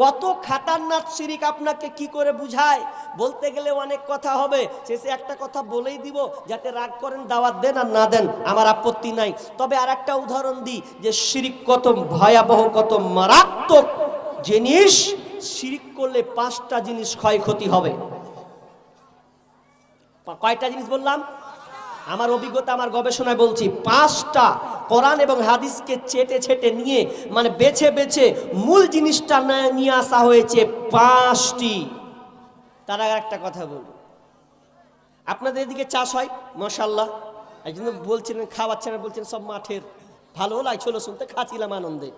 কত খাতারনাথ শিরিক আপনাকে কি করে বুঝায়? বলতে গেলে অনেক কথা হবে। শেষে একটা কথা বলেই দিব, যাতে রাগ করেন, দাওয়াত দেন আর না দেন, আমার আপত্তি নাই। তবে আর একটা উদাহরণ দিই, যে শিরিক কত ভয়াবহ, কত মারাত্মক জিনিস। শিরিক করলে পাঁচটা জিনিস ক্ষয়ক্ষতি হবে। কয়টা জিনিস বললাম? আমার অভিজ্ঞতা, আমার গবেষণায় বলছি, পাঁচটা। কোরআন এবং হাদিসকে চেটে ছেটে নিয়ে মানে বেছে বেছে মূল জিনিসটা নিয়ে আসা হয়েছে পাঁচটি। তার আগে একটা কথা বলব আপনাদের এদিকে চাষ হয়? মশাল্লাহ একজন বলছিলেন, খাওয়াচ্ছেন বলছেন সব মাঠের। ভালো লাগছিল শুনতে, খাচ্ছিলাম আনন্দে।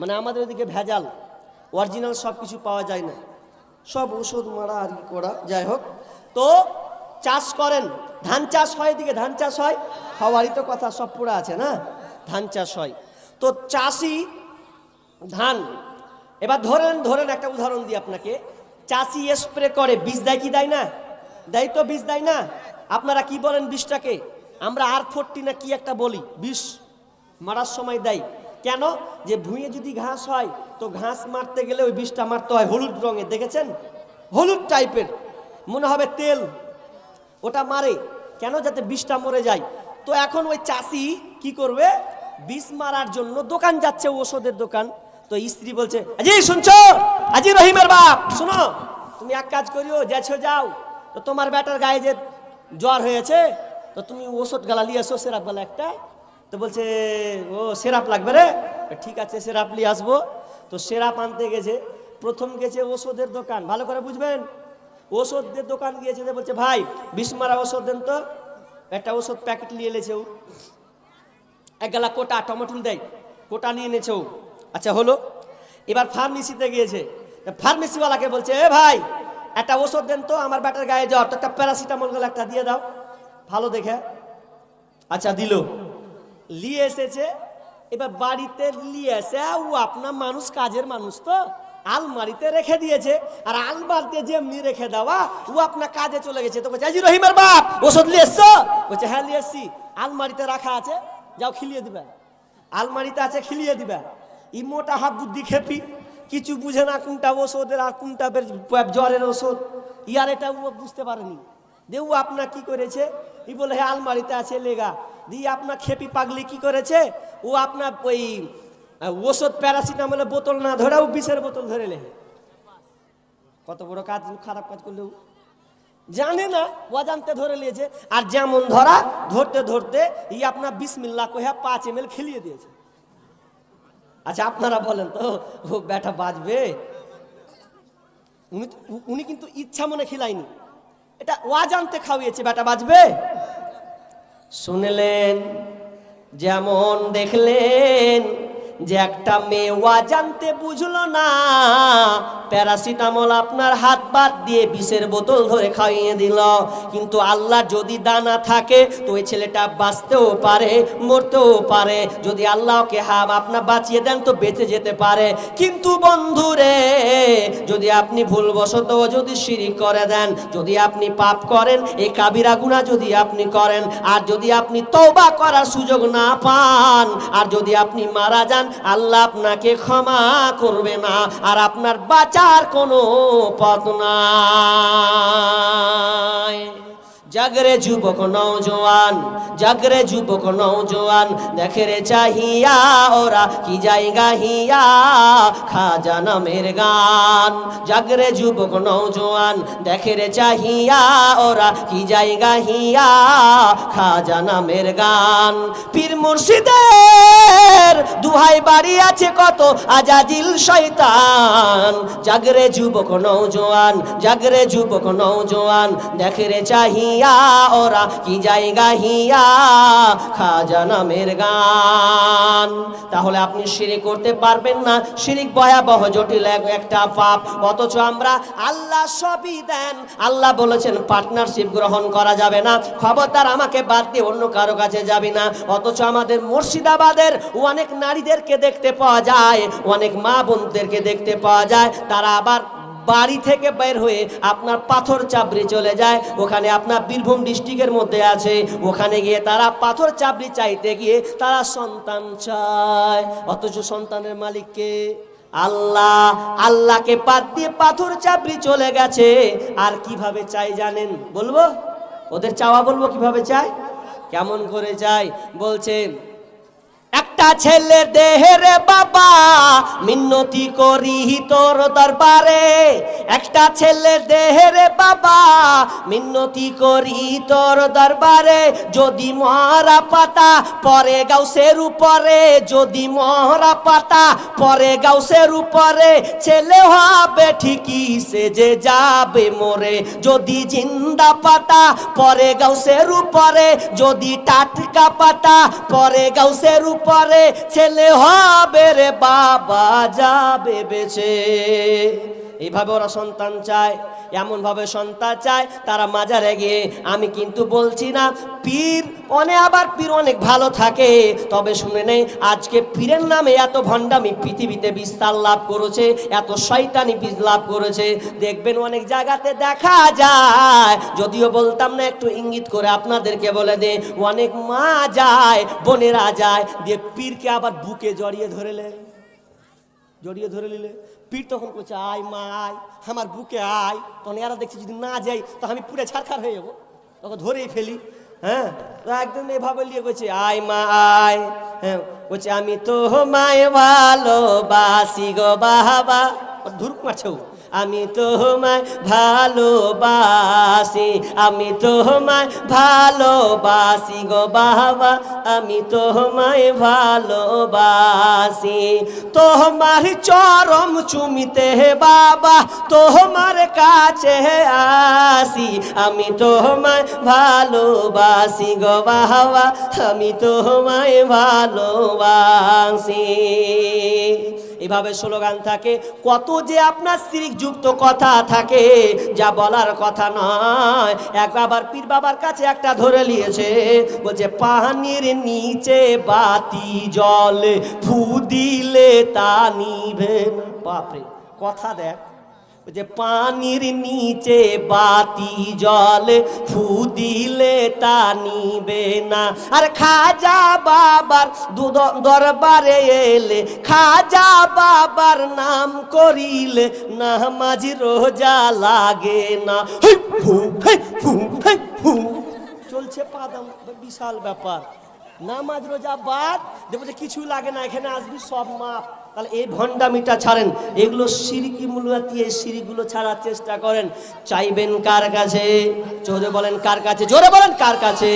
মানে আমাদের ওদিকে ভেজাল। অরিজিনাল সব কিছু পাওয়া যায় না। সব ওষুধ মারা আর কি করা, যাই হোক। তো চাষ করেন। ধান চাষ হয় এদিকে, ধান চাষ হয়? হওয়ারই তো কথা, সব পুরা আছে না? ধান চাষ হয়। তো চাষি ধান, এবার ধরেন ধরেন একটা উদাহরণ দিই আপনাকে। চাষি স্প্রে করে, বীজ দেয় কি দেয় না? দেয় তো বীজ দেয় না? আপনারা কি বলেন বীজটাকে? আমরা আর ফোরটি না কি একটা বলি? বিষ মারার সময় দেয়। কেন? যে ভুঁয়ে যদি ঘাস হয়, তো ঘাস মারতে গেলে ওই বিষটা মারতে হয় হলুদ রঙের দেখেছেন? হলুদ টাইপের। মনে হবে তেল, ওটা মারে। কেন? যাতে বিষটা মরে যায়। তো এখন ওই চাষি কি করবে? বিষ মারার জন্য দোকান যাচ্ছে ওষুধের দোকান। তো স্ত্রী বলছে, আজি, শুনছো? আজি রহিমের বাপ, শুনো? তুমি এক কাজ করিও যাচ্ছ যাও। তো তোমার বেটার গায়ে যে জ্বর হয়েছে, তো তুমি ওষুধ গালা নিয়ে এসো, সেরাপ গালা একটা। তো বলছে, ও, সেরাপ লাগবে রে? ঠিক আছে, সেরাপ নিয়ে আসব। তো সেরাপ আনতে গেছে, প্রথম গেছে ওষুধের দোকান, ভালো করে বুঝবেন? ওষুধের দোকান গিয়েছে, বলছে, ভাই, বিষ মারা ওষুধ দেন তো। একটা ওষুধ প্যাকেট নিয়ে এলেছে ও। এক গেলা কোটা টমেটো দেয়, কোটা নিয়ে এনেছে ও। আচ্ছা হলো। এবার ফার্মেসিতে গিয়েছে। ফার্মেসিওয়ালাকে বলছে, এ ভাই, একটা ওষুধ দেন তো, আমার ব্যাটার গায়ে জ্বর, তো একটা প্যারাসিটামল গেলে একটা দিয়ে দাও। ভালো দেখে আচ্ছা দিল। নিয়ে এসেছে। এবার বাড়িতে নিয়ে এসে ও আপনার মানুষ কাজের মানুষ তো। আলমারিতে রেখে দিয়েছে। আর আলমারিতে যেমনি রেখে দেওয়া, ও আপনার কাজে চলে গেছে। তো বলছে বাপ, ওষুধ নিয়ে এসছো? বলছে হ্যাঁ নিয়ে এসছি। আলমারিতে রাখা আছে। যাও, খিলিয়ে দিবে। আলমারিতে আছে, খিলিয়ে দিবে। ই মোটা হাত বুদ্ধি খেপি। কিছু বুঝে না কোনটা ওষুধের আর কোনটা জ্বরের ওষুধ। ইয়ার এটা ও বুঝতে পারেনি। দেউ আপনার কি করেছে? ই বলে হ্যাঁ আলমারিতে আছে লেগা দিয়ে আপনার খেপি পাগলি কি করেছে? ও আপনার ওই ওষুধ প্যারাসিটামলের বোতল না ধরে ও বিষের বোতল ধরে লে কত বড় কাজ, খারাপ কাজ করলে ও। জানে না অজান্তে ধরে নিয়েছে। আর যেমন ধরা, ধরতে ধরতে ই আপনার বিসমিল্লা কহে পাঁচ এম খেলিয়ে দিয়েছে। আচ্ছা আপনারা বলেন তো, ও ব্যাটা বাজবে? উনি উনি কিন্তু ইচ্ছা মনে খিলাইনি এটা ওয়াজান্তে খাওয়িয়েছে, ব্যাটা বাজবে? শুনলেন, যেমন দেখলেন যে একটা মেয়ে ওয়াজান্তে বুঝলো না, প্যারাসিটামল আপনার হাত বাদ দিয়ে বিষের বোতল ধরে খাইয়ে দিল। কিন্তু আল্লাহ যদি দানা থাকে, তো ওই ছেলেটা বাঁচতেও পারে, মরতেও পারে। যদি আল্লাহকে হাম আপনার বাঁচিয়ে দেন, তো বেঁচে যেতে পারে। কিন্তু বন্ধুরে, যদি আপনি ভুলবশত যদি সিঁড়ি করে দেন, যদি আপনি পাপ করেন, এই কাবিরা গুণা যদি আপনি করেন, আর যদি আপনি তওবা করার সুযোগ না পান, আর যদি আপনি মারা যান আল্লাহ আপনাকে ক্ষমা করবে না আর আপনার বাঁচার কোনো পথ নাই। জাগরে যুবক নৌজওয়ান জাগরে যুবক নৌজওয়ান দেখে রে চাহিয়া ওরা কি জায়গা হিয়া? খাজা নামের গান, জাগরে যুবক নৌজওয়ান দেখে রে চাহিয়া ওরা কি জায়গা হিয়া? খাজা নামের গান, পীর মুর্শিদের দুহাই বাড়ি আছে কত আজাজিল শয়তান। জাগরে যুবক নৌজওয়ান জাগরে যুবক নৌজওয়ান দেখে রে চাহিয়া ওরা কি জায়গা হিয়া? খাজা নামের গান। তাহলে আপনি শিরিক করতে পারবেন না। শিরিক ভয়াবহ, জটিল একটা পাপ। অথচ আমরা আল্লাহ সবই দেন। আল্লাহ বলেছেন, পার্টনারশিপ গ্রহণ করা যাবে না। খবরদার আমাকে বাদ দিয়ে অন্য কারও কাছে যাবি না। অথচ আমাদের মুর্শিদাবাদের অনেক নারীদেরকে দেখতে পাওয়া যায়, অনেক মা বোনদেরকে দেখতে পাওয়া যায়। তারা আবার বাড়ি থেকে বের হয়ে আপনার পাথর চাবড়ি চলে যায়। ওখানে আপনার বীরভূম ডিস্ট্রিক্টের মধ্যে আছে। ওখানে গিয়ে তারা পাথর চাবড়ি চাইতে গিয়ে তারা সন্তান চায়। অথচ সন্তানের মালিককে আল্লাহ। আল্লাহকে পাত দিয়ে পাথর চাবড়ি চলে গেছে। আর কীভাবে চাই জানেন? বলব? ওদের চাওয়া বলব কীভাবে চাই কেমন করে চাই বলছে একটা ছেলে দেহের বাবা মিন্নতি করি তোর দরবারে। একটা ছেলে দেহের বাবা মিন্নতি করি তোর দরবারে। যদি মহারা পাতা পরে গাউসের উপরে, যদি মহারা পাতা পরে গাউসের উপরে, ছেলে হবে ঠিকই, সে যে যাবে মোরে। যদি জিন্দা পাতা পরে গাউসের উপরে, যদি টাটকা পাতা পরে গাউসের উপরে ছেলে হবে রে বাবা যাবে বেছে এইভাবে ওরা সন্তান চায় এমন ভাবে সন্তান চায়, তারা মাজারে গিয়ে, আমি কিন্তু বলছি না, পীর অনেক আবার পীর অনেক ভালো থাকে। তবে শুনে নেই, আজকে পীরের নামে এত ভণ্ডামি পৃথিবীতে বিস্তার লাভ করেছে, এত শয়তানি বীজ লাভ করেছে। দেখবেন অনেক জায়গাতে দেখা যায়, যদিও বলতাম না, একটু ইঙ্গিত করে আপনাদেরকে বলে দে, অনেক মা যায়, বোনেরা যায়, দিয়ে পীরকে আবার বুকে জড়িয়ে ধরেলে জড়িয়ে ধরে নিলে। পীর তখন করছে আয় মা, আয়, আমার বুকে আয়। তখন এরা দেখছি, যদি না যাই তো আমি পুরে ছাড়খার হয়ে যাব। তখন ধরেই ফেলি। হ্যাঁ? একদম এভাবে লিয়ে করছে আয় মা, আয়। হ্যাঁ বলছে, আমি তো মায় ভালোবাসি গো বাবা। ধুর মারছে। আমি তোমায় ভালোবাসি, আমি তোমায় ভালোবাসি গো বাবা, আমি তোমায় ভালোবাসি। তোমার চরম চুমিতে বাবা, তোমার কাছে আসি, আমি তোমায় ভালোবাসি গো বাবা, আমি তোমায় ভালোবাসি। এভাবে স্লোগান থাকে, কত যে আপনার যুক্ত কথা থাকে, যা বলার কথা নয়। এক বাবার পীর বাবার কাছে একটা ধরে নিয়েছে, বলছে পাহানির নিচে বাতি জল, ফু দিলে তা নিভে বাপরে, কথা দেখ। যে পানির নিচে বাতি জলে ফু দিলে তা নিবে না। আর খাজা বাবার দরবারে এলে, খাজা বাবার নাম করিলে নামাজ রোজা লাগে না। চলছে পাদাম, বিশাল ব্যাপার। নামাজ রোজা বাদ, দেখব যে কিছু লাগে না, এখানে আসবি সব মাপ। তাহলে এই ভণ্ডামিটা ছাড়েন, এগুলো সিরিকি মূলাতি এই সিঁড়িগুলো ছাড়ার চেষ্টা করেন। চাইবেন কার কাছে? জোরে বলেন কার কাছে? জোরে বলেন কার কাছে?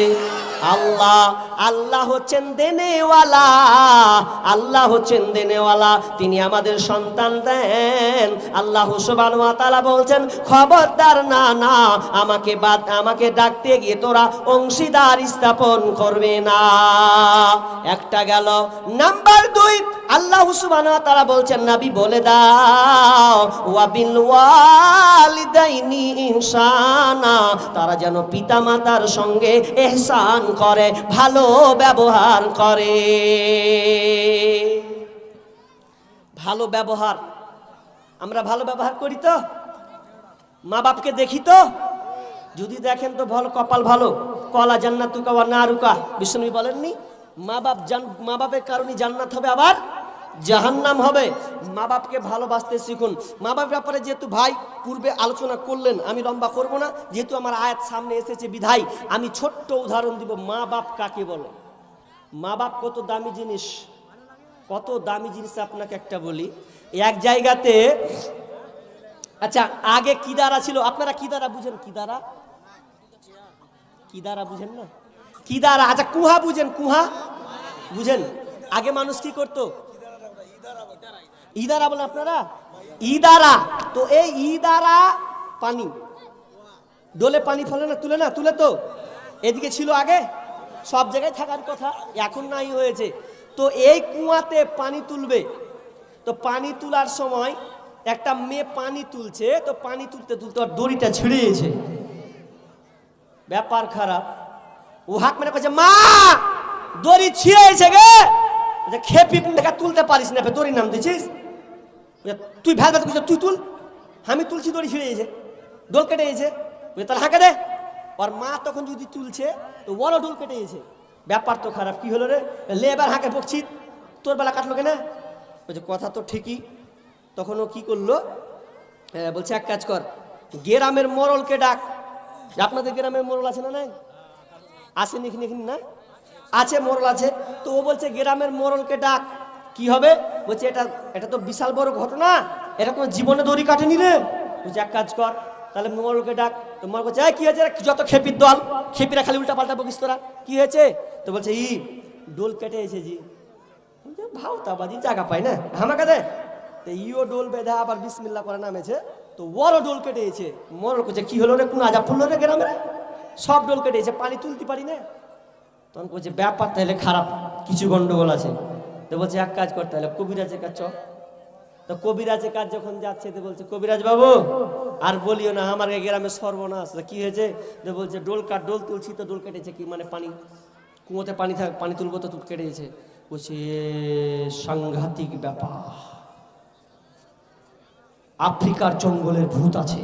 আল্লাহ আল্লাহ হচ্ছেন দেনেওয়ালা, আল্লাহ হচ্ছেন দেনেওয়ালা। তিনি আমাদের সন্তান দেন। আল্লাহ সুবান তালা বলছেন, খবরদার না না, আমাকে বাদ, আমাকে ডাকতে গিয়ে তোরা অংশীদার স্থাপন করবে না। একটা গেল। নাম্বার দুই, আল্লাহ সুবান তারা বলছেন, নাবি, বলে দাও ওয়া ওয়াবিল ওয়ালিদাইনি ইনসানা, তারা যেন পিতা মাতার সঙ্গে এহসান করে, ভালো ব্যবহার করে। ভালো ব্যবহার। আমরা ভালো ব্যবহার করি তো? মা বাপকে দেখি তো? যদি দেখেন তো ভালো, কপাল ভালো। কলা জান্নাত তুকা ওয়া না রুকা বিষ্ণু বলেননি, মা বাপ মা বাপের কারণে জান্নাত হবে আবার? জাহান্নাম হবে। মা বাপকে ভালোবাসতে শিখুন। মা বাপ ব্যাপারে যেহেতু ভাই পূর্বে আলোচনা করলেন, আমি লম্বা করব না। যেহেতু আমার আয়াত সামনে এসেছে বিধাই আমি ছোট্ট উদাহরণ দিব, মা বাপ কাকে বলে? মা বাপ কত দামি জিনিস? কত দামি জিনিস আপনাকে একটা বলি। এক জায়গাতে আচ্ছা আগে কি দ্বারা ছিল? আপনারা কি দ্বারা বুঝেন? কি দ্বারা? কি দ্বারা বুঝেন না? কি দ্বারা? আচ্ছা কুহা বুঝেন কুহা বুঝেন। আগে মানুষ কি করতো? ইদারা বলে আপনারা? ইদারা। তো এই ইদারা পানি। ডোলে পানি ফলে না? তুলে না? তুলে তো। এদিকে ছিল আগে। সব জায়গায় থাকার কথা। এখন নাই হয়েছে। তো এই কুয়াতে পানি তুলবে। তো পানি তোলার সময় একটা মেয়ে পানি তুলছে। তো পানি তুলতে তুলতে ওর দড়িটা ছিঁড়িয়েছে ব্যাপার খারাপ। ও হাত মেরে কইছে মা, দড়ি ছিঁড়েছে গে! খেপি দেখা তুলতে পারিস না দড়ির নাম দিছিস তুই ভ্যাল করছিস, তুই তুল। আমি তুলছি, দড়ি ছিঁড়ে গেছে, দোল কেটে গেছে। বলছে তাহলে হাঁকে দে। ওর মা তখন যদি তুলছে, তো ওরও ডোল কেটে গেছে। ব্যাপার তো খারাপ, কি হলো রে? লে, এবার হাঁকে, বকছি। তোর বেলা কাটলো কেনা? বলছে, কথা তো ঠিকই। তখন ও কী করল? বলছে, এক কাজ কর, গ্রামের মরলকে ডাক। আপনাদের গ্রামের মরল আছে না নাই? আছে, নিখি নিখি, না? আছে মোরল আছে। তো ও বলছে, গ্রামের মোরলকে ডাক। কি হবে? বলছে এটা এটা তো বিশাল বড় ঘটনা। এটা কোনো জীবনে দড়ি কাটেনি রে। বলছে এক কাজ কর তাহলে মোরলকে ডাক। তো বলছে "এই, কি হয়েছে? যত খেপির দল খেপিরা খালি উল্টা পাল্টা বকিস তোরা। কি হয়েছে? তো বলছে ই ডোল কেটে এসেছি। বলছে, ভাওতাবাজি জায়গা পাই না। আমাকে দে। তো ইও ডোল বেঁধে আবার বিসমিল্লা করে নামেছে। তো ওরও ডোল কেটেছে মোরল করছে কি হলো রে? কোন আজা পড়ল রে গ্রামে? সব ডোল কেটেছে পানি তুলতে পারি না। তখন বলছে ব্যাপার তাহলে খারাপ। কিছু গন্ডগোল আছে। তো বলছে, এক কাজ করতে হলে কবিরাজের কাজ চ। তো কবিরাজের কাজ যখন যাচ্ছে, তো বলছে, কবিরাজ বাবু, আর বলিও না, আমার গ্রামে সর্বনাশ। কি হয়েছে? তো বলছে, ডোল কাট, ডোল তুলছি তো ডোল কেটেছে কি? মানে পানি, কুয়োতে পানি থাক, পানি তুলবো তো তুল, কেটেছে। বলছে সাংঘাতিক ব্যাপার। আফ্রিকার জঙ্গলের ভূত আছে।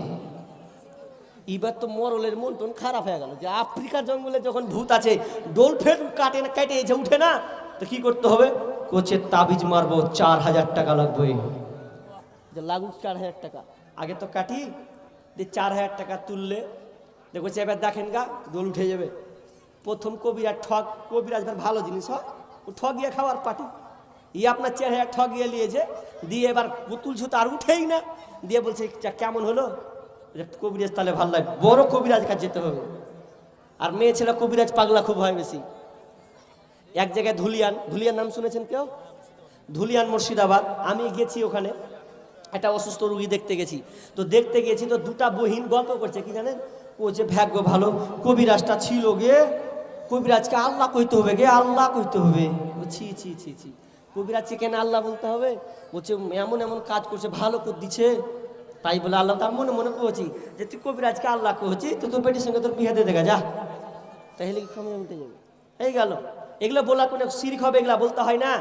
এবার তো মরলের মন টন খারাপ হয়ে গেল যে আফ্রিকার জঙ্গলে যখন ভূত আছে, ডোল ফের কাটে না কেটে এসে উঠে না, তো কি করতে হবে? কোচে তাবিজ মারবো চার হাজার টাকা লাগবে। যে লাগুক চার হাজার টাকা। আগে তো কাটি যে চার হাজার টাকা তুললে। দেখো এবার দেখেন গা ডোল উঠে যাবে। প্রথম কবিরাজ ঠক কবিরাজ ভালো জিনিস হয়। ও ঠগিয়ে খাওয়ার পাটি। ই আপনার চার হাজার ঠগিয়ে নিয়েছে দিয়ে এবার পুতুল ছুতো আর উঠেই না। দিয়ে বলছে কেমন হলো? কবিরাজ তাহলে ভালো লাগে বড় কবিরাজ কাছে যেতে হবে। আর মেয়ে ছেলে কবিরাজ পাগলা খুব হয় বেশি। এক জায়গায় ধুলিয়ান। ধুলিয়ান নাম শুনেছেন কেউ? ধুলিয়ান মুর্শিদাবাদ। আমি গেছি ওখানে। একটা অসুস্থ রুগী দেখতে গেছি। তো দেখতে গেছি তো দুটা বহিন গল্প করছে, কি জানেন? ও যে ভাগ্য ভালো। কবিরাজটা ছিল গে। কবিরাজকে আল্লাহ কইতে হবে গে, আল্লাহ কইতে হবে। ছি ছি ছি ছি। কবিরাজকে কেন আল্লাহ বলতে হবে? বলছে, এমন এমন কাজ করছে, ভালো করে দিচ্ছে তাই বলে আল্লাহ তার মনে মনে করেছি যে, তুই কবিরাজকে আল্লাহ করেছি তো তোর বেটির সঙ্গে তোর দিয়ে দেখা, যা। তাহলে কি মিটে যাবে? এই গেল। এগুলো বলা কোনো শিরিক হবে, এগুলা বলতে হয় না।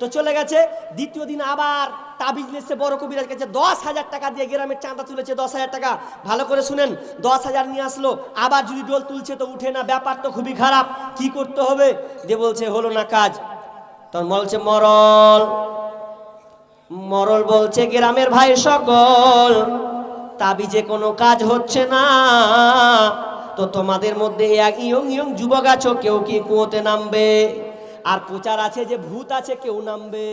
তো চলে গেছে, দ্বিতীয় দিন আবার তাবিজ নিচ্ছে বড় কবিরাজ কাছে, দশ হাজার টাকা দিয়ে গ্রামের চাঁদা তুলেছে, দশ হাজার টাকা। ভালো করে শুনেন, দশ হাজার নিয়ে আসলো, আবার যদি ডোল তুলছে তো উঠে না, ব্যাপার তো খুবই খারাপ, কি করতে হবে? দিয়ে বলছে, হলো না কাজ। তখন বলছে, মরল মরল বলছে, গ্রামের ভাই সকল, তাবিজে কোনো কাজ হচ্ছে না। তো তোমাদের মধ্যে এক ইয়ং ইয়ং যুবক আছো, কেউ কি কুয়োতে নামবে? আর প্রচার আছে যে ভূত আছে, কেউ নামবে।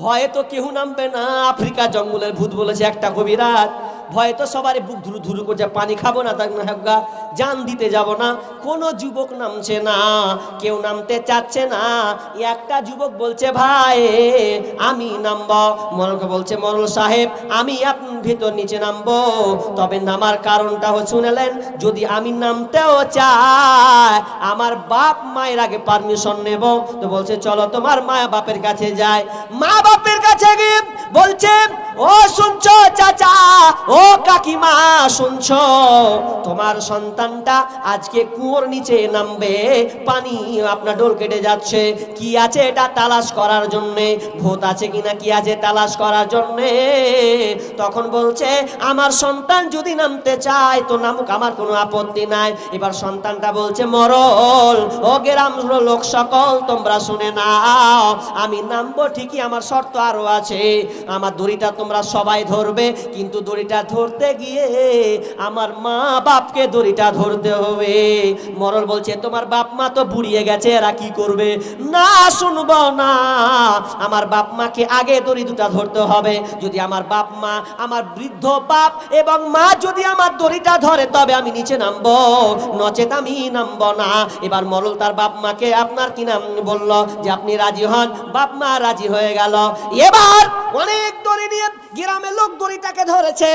ভয়ে তো কেউ নামবে না। আফ্রিকা জঙ্গলের ভূত বলেছে একটা কবিরাজ ভয়ে তো সবারই বুক ধুরু ধুরু করছে, পানি খাব না, তাক না জান দিতে যাব না। কোনো যুবক নামছে না, কেউ নামতে চাচ্ছে না। একটা যুবক বলছে, ভাই, আমি নামব। মরলকে বলছে, মরল সাহেব, আমি আপনার ভিতর নিচে নামবো। তবে নামার কারণটা শুনেলেন, যদি আমি নামতেও চাই, আমার বাপ মায়ের আগে পারমিশন নেব। তো বলছে, চলো, তোমার মা বাপের কাছে যায় মা বাপের কাছে গিয়ে বলছে, ও শুনছো, চাচা, ও কাকিমা, শুনছো, তোমার সন্তানটা আজকে কুয়োর নিচে নামবে। পানি আপনার ডোল কেটে যাচ্ছে। কি আছে এটা তালাশ করার জন্যে? ভূত আছে কিনা, কি আছে তালাশ করার জন্যে? তখন বলছে, আমার সন্তান যদি নামতে চায়, তো নামুক, আমার কোনো আপত্তি নাই। এবার সন্তানটা বলছে, মরল, ও গ্রাম লোক সকল, তোমরা শুনে নাও, আমি নামবো ঠিকই, আমার শর্ত আরও আছে। আমার দড়িটা তোমরা সবাই ধরবে, কিন্তু দড়িটা ধরতে গিয়ে আমার মা বাপকে দড়িটা ধরতে হবে। মরল বলছে, তোমার বাপ মা তো বুড়িয়ে গেছে, এরা কি করবে? না, শুনব না। আমার বাপ মাকে আগে দড়ি দুটা ধরতে হবে। যদি আমার বাপ মা আমার বৃদ্ধ বাপ এবং মা যদি আমার দড়িটা ধরে, তবে আমি নিচে নামবো। নচেত আমি নামবো না। এবার মরল তার বাপ মাকে, আপনার কি নাম? বলল, যে আপনি রাজি হন। বাপ মা রাজি হয়ে গেল। এবার অনেক দড়ি নিয়ে গ্রামের লোক দড়িটাকে ধরেছে,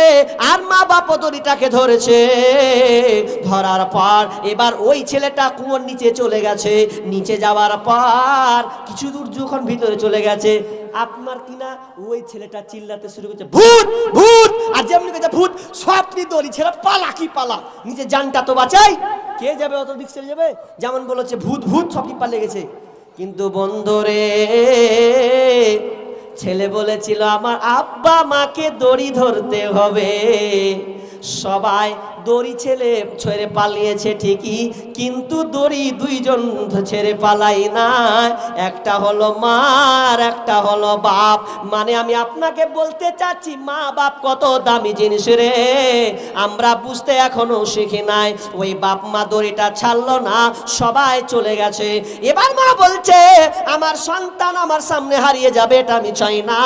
আর মা বাপও দড়িটাকে ধরেছে। ধরার পর এবার ওই ছেলেটা কুয়োর নিচে চলে গেছে। নিচে যাওয়ার পর কিছু দূর যখন ভিতরে চলে গেছে, আপনার কিনা ওই ছেলেটা চিল্লাতে শুরু করছে, ভূত ভূত! আর যেমনি কাছে ভূত সবনি দড়ি ছেলে পালা কি পালা? নিজে জানটা তো বাঁচাই। কে যাবে অত দিক চলে যাবে? যেমন বলেছে, ভূত ভূত! সবই পালে গেছে। কিন্তু বন্ধরে, ছেলে বলেছিল, আমার আব্বা মাকে দড়ি ধরতে হবে। সবাই দড়ি ছেলে ছেড়ে পালিয়েছে ঠিকই, কিন্তু দড়ি দুইজন ছেড়ে পালাই না একটা হলো মা আর একটা হলো বাপ। মানে আমি আপনাকে বলতে চাচ্ছি, মা বাপ কত দামি জিনিস রে। আমরা বুঝতে এখনও শিখি নাই, ওই বাপ মা দড়িটা ছাড়লো না, সবাই চলে গেছে। এবার মা বলছে, আমার সন্তান আমার সামনে হারিয়ে যাবে, এটা আমি চাই না।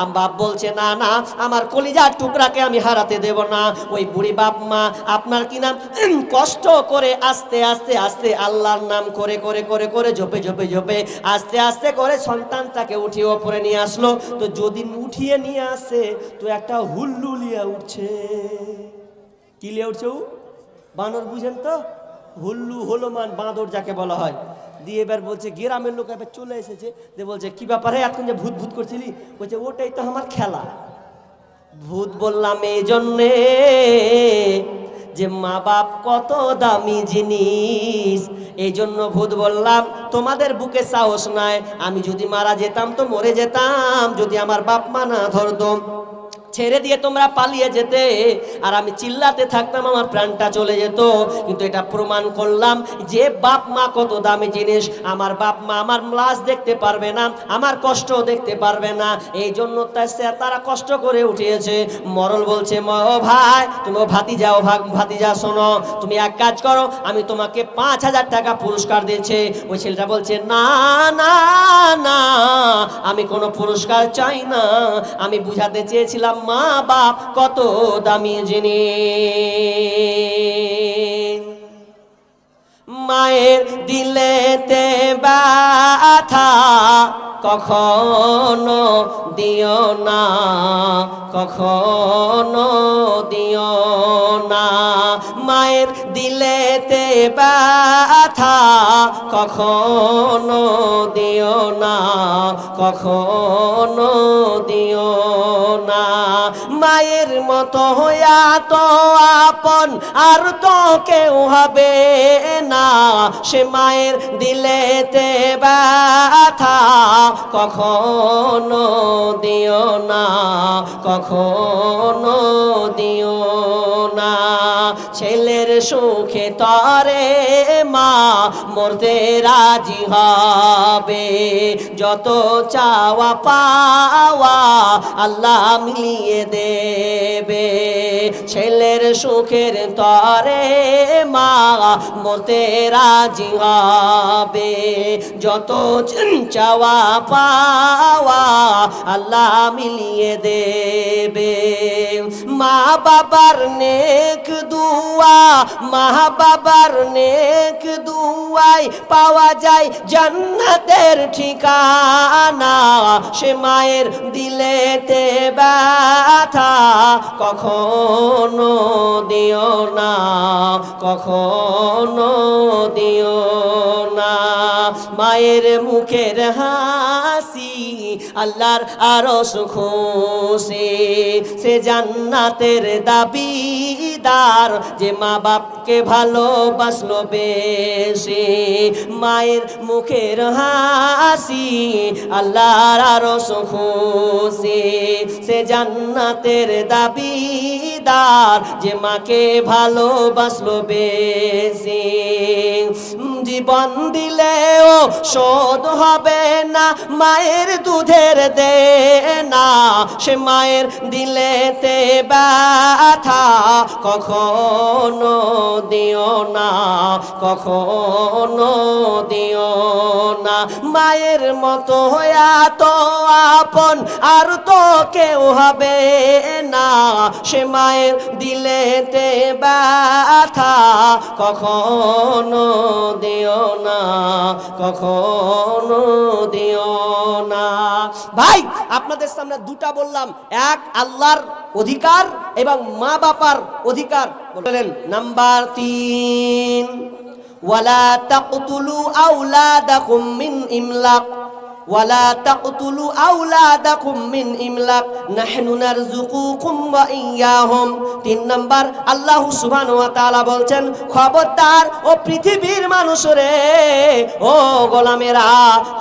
আম বাপ বলছে, না না, আমার কলিজার টুকরাকে আমি হারাতে দেব না। ওই বুড়ি বাপ মা আপনার কি নাম? কষ্ট করে আস্তে আস্তে আস্তে আল্লাহর নাম করে করে করে করে ঝোপে ঝোপে ঝোপে আস্তে আস্তে করে সন্তানটাকে উঠিয়ে ওপরে নিয়ে আসলো। তো যদি উঠিয়ে নিয়ে আসে, তো একটা হুল্লু লিয়ে উঠছে। কি লিয়ে উঠছে ও বানর, বুঝেন তো? হুল্লু হলমান বাঁদর যাকে বলা হয়। দিয়ে এবার বলছে, গ্রামের লোক এবার চলে এসেছে। দিয়ে বলছে, কি ব্যাপারে এখন যে ভূত ভূত করছিলি? বলছে, ওটাই তো আমার খেলা। ভূত বললাম এই জন্যে যে মা বাপ কত দামি জিনিস। এই জন্য ভূত বললাম, তোমাদের বুকে সাহস নাই, আমি যদি মারা যেতাম তো মরে যেতাম, যদি আমার বাপ মা না ধরতো। ছেড়ে দিয়ে তোমরা পালিয়ে যেতে। আর আমি চিল্লাতে থাকতাম, আমার প্রাণটা চলে যেত। কিন্তু এটা প্রমাণ করলাম যে বাপ মা কত দামি জিনিস। আমার বাপ মা আমার লাশ দেখতে পারবে না, আমার কষ্ট দেখতে পারবে না। এই জন্য তারা কষ্ট করে উঠিয়েছে। মরল বলছে ও ভাই, তুমি ও ভাতি যাও ভাগ ভাতি যা শোনো, তুমি এক কাজ করো, আমি তোমাকে পাঁচ হাজার টাকা পুরস্কার দিয়েছে। ওই ছেলেটা বলছে, না না না, আমি কোনো পুরস্কার চাই না। আমি বুঝাতে চেয়েছিলাম মা বাপ কত দামি জিনিস। মায়ের দিলেতে ব্যথা কখনো দিও না, কখনো দিও না। মায়ের দিলেতে ব্যথা কখনো দিও না, কখনো দিও না। মায়ের মতো হইয়া তো আপন আর তো কেউ হবে না। সে মায়ের দিলেতে ব্যথা কখনো দিও না, কখনো দিও না। ছেলের সুখে তরে মা, মরতে রাজি হবে। যত চাওয়া পাওয়া আল্লাহ মিলিয়ে দেবে। ছেলের সুখের তরে মা, মরতে রাজি হবে। যত চাওয়া পাওয়া আল্লাহ মিলিয়ে দেবে। মা বাবার নেক দুয়া, মা বাবার নেক দুয়াই পাওয়া যায় জান্নাতের ঠিকানা। সে মায়ের দিলেতে ব্যথা কখনো দিও না, কখনো দিও না। মায়ের মুখের হাসি আল্লাহর আরও খুশি। সে জান্নাতের দাবিদার যে মা বাপকে ভালোবাসলো বেশি। মায়ের মুখের হাসি, আল্লাহর আরও খুশি। সে জান্নাতের দাবিদার যে মাকে ভালোবাসলো বেশি। জীবন দিলেও শোধ হবে না, মায়ের দুধের দে না সে মায়ের দিলেতে ব্যথা কখনো দিও না, কখনো দিও না। মায়ের মতো হইয়া তো আপন আর তো কেউ হবে না। সে মায়ের দিলেতে ব্যথা কখনো দিও না, কখনো দিও না। ভাই, আপনাদের সামনে দুটা বললাম। এক, আল্লাহর অধিকার এবং মা বাবার অধিকার। বললেন নাম্বার তিন, ওয়ালা তাকতুলু আওলাদাকুম মিন ইমলাক। মিন ইমলাক। নাহনু নারযুকুকুম ওয়া ইয়াহুম। তিন নাম্বার, আল্লাহ সুবহানাহু ওয়া তাআলা বলছেন, খবরদার ও পৃথিবীর মানুষরে ও গোলামেরা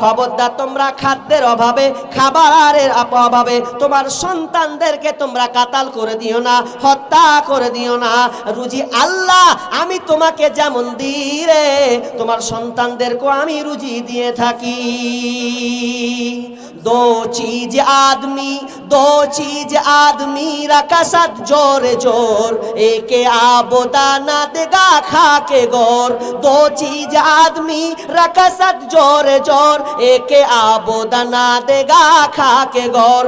খবরদার তোমরা খাদ্যের অভাবে খাবারের অভাবে তোমার সন্তানদেরকে তোমরা কাতাল করে দিও না হত্যা করে দিও না রুজি আল্লাহ আমি তোমাকে যেমন দিই রে তোমার সন্তানদেরকে আমি রুজি দিয়ে থাকি दो चीज आदमी दो चीज आदमी रकसत जोर जोर एक आबोदा ना देगा खा के गौर दो चीज़ आदमी रकसत ज़ोर ज़ोर एक आबोदना देगा खा के गौर।